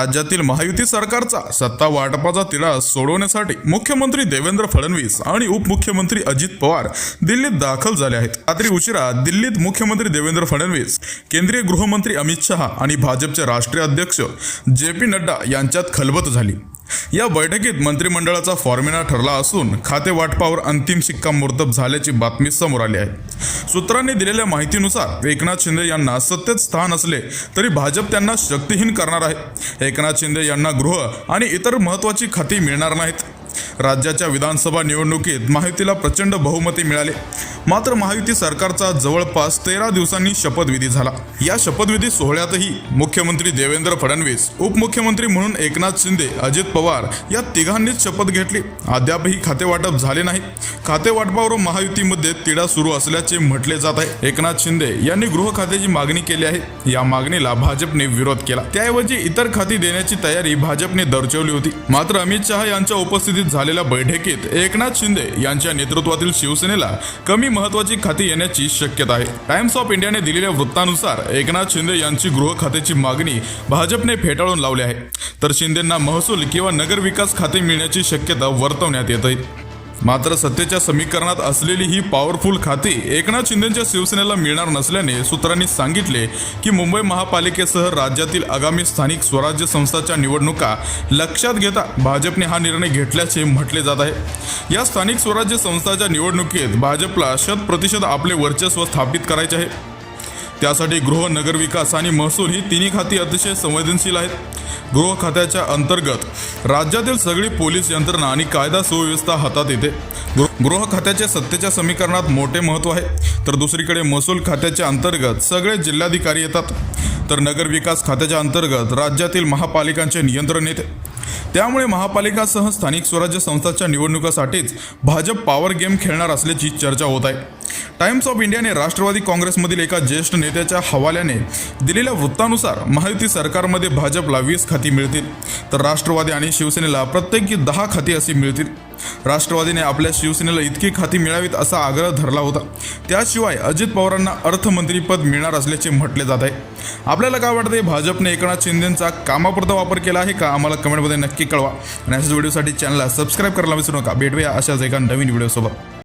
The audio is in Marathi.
राज्यातील महायुती सरकारचा सत्ता वाटपाचा तिढा सोडवण्यासाठी मुख्यमंत्री देवेंद्र फडणवीस आणि उपमुख्यमंत्री अजित पवार दिल्लीत दाखल झाले आहेत. रात्री उशिरा दिल्लीत मुख्यमंत्री देवेंद्र फडणवीस केंद्रीय गृहमंत्री अमित शहा आणि भाजपचे राष्ट्रीय अध्यक्ष जे पी नड्डा यांच्यात खलबत झाली. या बैठकीत मंत्रिमंडळाचा फॉर्म्युला ठरला असून खाते वाटपावर अंतिम शिक्कामोर्तब झाल्याची बातमी समोर आली आहे. सूत्रांनी दिलेल्या माहितीनुसार एकनाथ शिंदे यांना सत्तेत स्थान असले तरी भाजप त्यांना शक्तिहीन करणार आहे. एकनाथ शिंदे यांना गृह आणि इतर महत्त्वाची खाती मिळणार नाहीत. राज्याच्या विधानसभा निवडणुकीत माहितीला प्रचंड बहुमती मिळाले. मात्र महायुती सरकारचा जवळपास तेरा दिवसांनी शपथविधी झाला. या शपथविधी सोहळ्यातही मुख्यमंत्री देवेंद्र फडणवीस उपमुख्यमंत्री म्हणून एकनाथ शिंदे अजित पवार या तिघांनीच शपथ घेतली. अद्यापही खातेवाटप झाले नाही. खातेवाटपावर महायुतीमध्ये तिढा सुरू असल्याचे म्हटले जात आहे. एकनाथ शिंदे यांनी गृह खात्याची मागणी केली आहे. या मागणीला भाजपने विरोध केला. त्याऐवजी इतर खाती देण्याची तयारी भाजपने दर्शवली होती. मात्र अमित शहा यांच्या उपस्थितीत झालेल्या बैठकीत एकनाथ शिंदे यांच्या नेतृत्वातील शिवसेनेला कमी महत्वाची खाती येण्याची शक्यता आहे. टाइम्स ऑफ इंडियाने दिलेल्या वृत्तानुसार एकनाथ शिंदे यांची गृह खात्याची मागणी भाजपने फेटाळून लावली आहे. तर शिंदेंना महसूल किंवा नगरविकास खाते मिळण्याची शक्यता वर्तवण्यात येत आहे. मात्र सत्तेच्या समीकरणात असलेली ही पॉवरफुल खाती एकनाथ शिंदेच्या शिवसेनेला मिळणार नसल्याने सूत्रांनी सांगितले की मुंबई महापालिकेसह राज्यातील आगामी स्थानिक स्वराज्य संस्थाच्या निवडणुका लक्षात घेता भाजपने हा निर्णय घेतल्याचे म्हटले जात आहे. या स्थानिक स्वराज्य संस्थाच्या निवडणुकीत भाजपला शत प्रतिशत आपले वर्चस्व स्थापित करायचे आहे. त्यासाठी गृह नगरविकास आणि महसूल ही तिन्ही खाती अतिशय संवेदनशील आहेत. गृह खात्याच्या अंतर्गत राज्यातील सगळी पोलीस यंत्रणा आणि कायदा सुव्यवस्था हातात येते. गृह- खात्याचे खात्याच्या सत्तेच्या समीकरणात मोठे महत्त्व आहे. तर दुसरीकडे महसूल खात्याच्या अंतर्गत सगळे जिल्हाधिकारी येतात. तर नगरविकास खात्याच्या अंतर्गत राज्यातील महापालिकांचे नियंत्रण येते. त्यामुळे महापालिकासह स्थानिक स्वराज्य संस्थांच्या निवडणुकासाठीच भाजप पॉवर गेम खेळणार असल्याची चर्चा होत आहे. टाइम्स ऑफ इंडियाने राष्ट्रवादी काँग्रेसमधील एका ज्येष्ठ नेत्याच्या हवाल्याने दिलेल्या वृत्तानुसार महायुती सरकारमध्ये भाजपला वीस खाती मिळतील तर राष्ट्रवादी आणि शिवसेनेला प्रत्येकी दहा खाती अशी मिळतील. राष्ट्रवादीने आपल्या शिवसेनेला इतकी खाती मिळावीत असा आग्रह धरला होता. त्याशिवाय अजित पवारांना अर्थमंत्रीपद मिळणार असल्याचे म्हटले जात आहे. आपल्याला काय वाटते भाजपने एकनाथ शिंदेचा कामापुरता वापर केला आहे का? आम्हाला कमेंटमध्ये नक्की कळवा. आणि अशाच व्हिडिओसाठी चॅनलला सबस्क्राईब करायला विसरू नका. भेटूया अशाच एका नवीन व्हिडिओसोबत